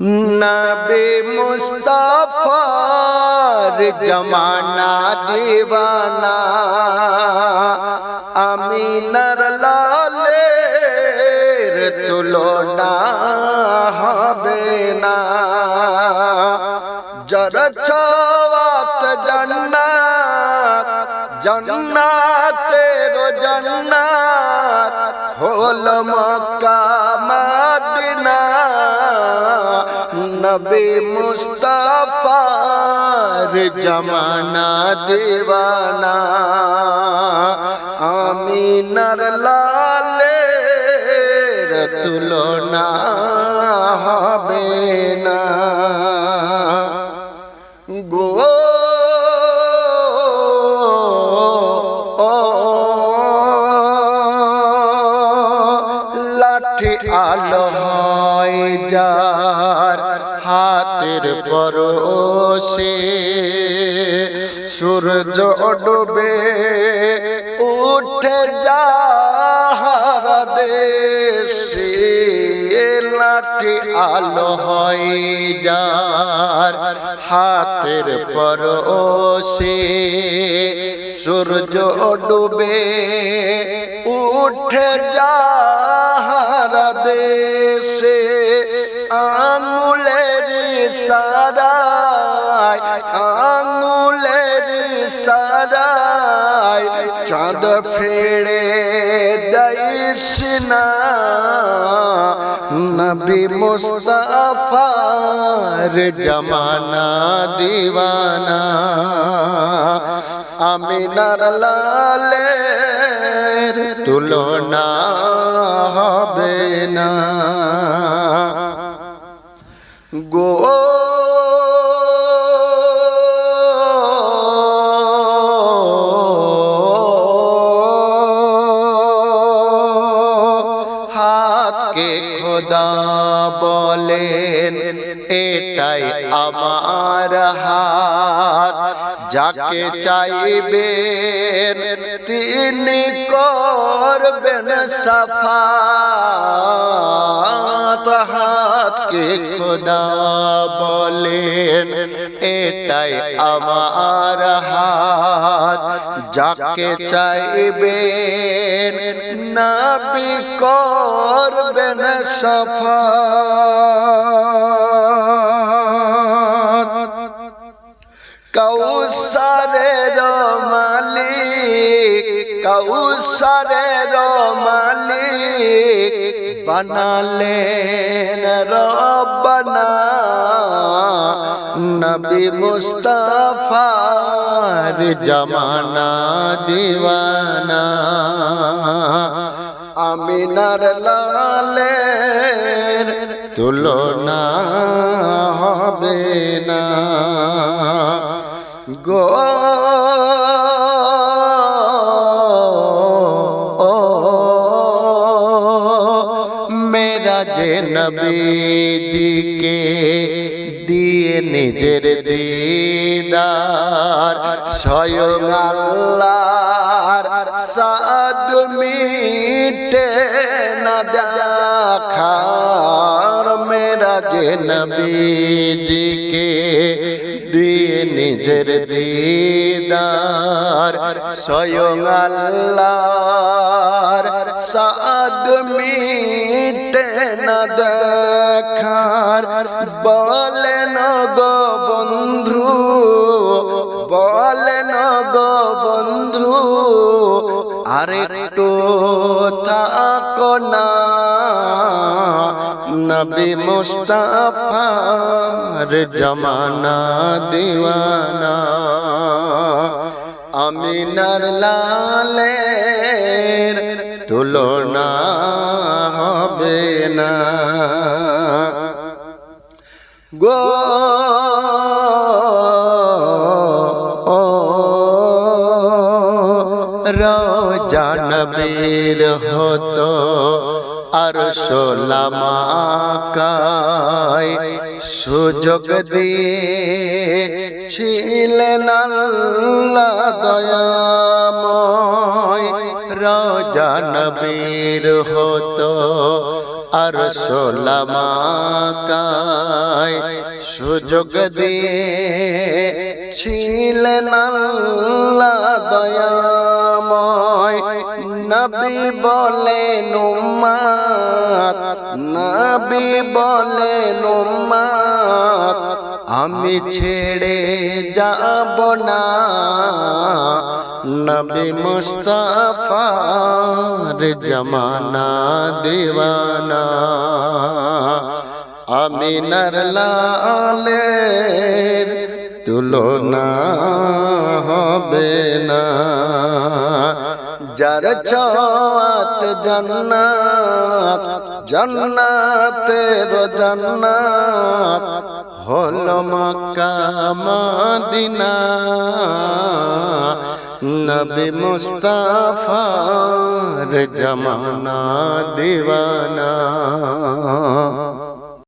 নবে মুস্তাফার জমানা দিবানা আমিনার লালের তুলনা হবে না। জর ছওয়াত জন্নাত, জন্নাতের জন্নাত হল মক্কা, মদিনা। নবী মুস্তাফার জমানা দিবানা আমিনার লালের তুলনা হবে না। গো আলো হয় যার পরশে সূর্য ডুবে উঠে যাহার দেশে লাঠি আলো হয় যার হাতের পরশে। সূর্য ডুবে উঠে যাহার দেশে আঙুলের সারায় আঙুলের সারায় চাঁদ ফেড়ে দাইস না। নবী মুস্তাফার জমানা দিওয়ানা, আমিনার লালের তুলনা হবে না। গো বলেন এটাই আমার হাত। যাকে চাইবেন তিনি করবেন সাফাত। হাতকে খোদা বলেন, এটাই আমার হাত। যাকে চাইবেন নাবি করবেন সাফাত। কৌসারের মালিক কৌসারের মালিক বানালেন রব্বানা নবী মুস্তাফার জমানা দিওয়ানা। আমিনার লালের তুলনা হবে না। গো মেরা যে নবীজিকে দিয়ে নিজের দিদার, স্বয়ং আল্লাহর সাদ মিটে না দেখার মেরা যে নবীজিকে দিয়ে নিজের দিদার, স্বয়ং আল্লাহর সাদ মিটে না দেখার। বলেন গো বন্ধু বলেন গো বন্ধু, আরেকটু থাকো না। নবী মুস্তাফার জমানা দিওয়ানা। আমিনার লালের তুলনা হবে না। গো জানবীর হতো আর সোলামাকায় সুযোগ দিয়ে ছিলেন রাজা নবীর হতো আর সোলামাকায় সুযোগ দিয়ে ছিলেন দয়াময়। নবী বলে নুমাত নবী বলে নুমাত আমি ছেড়ে যাব না। নবী মুস্তাফার জমানা দিওয়ানা। আমিনার লালের তুলনা হবে না। যার চাত জন্নাত, জন্নাতের জন্নাত হল মক্কা মদিনা। নবী মুস্তাফার জমানা দিওয়ানা।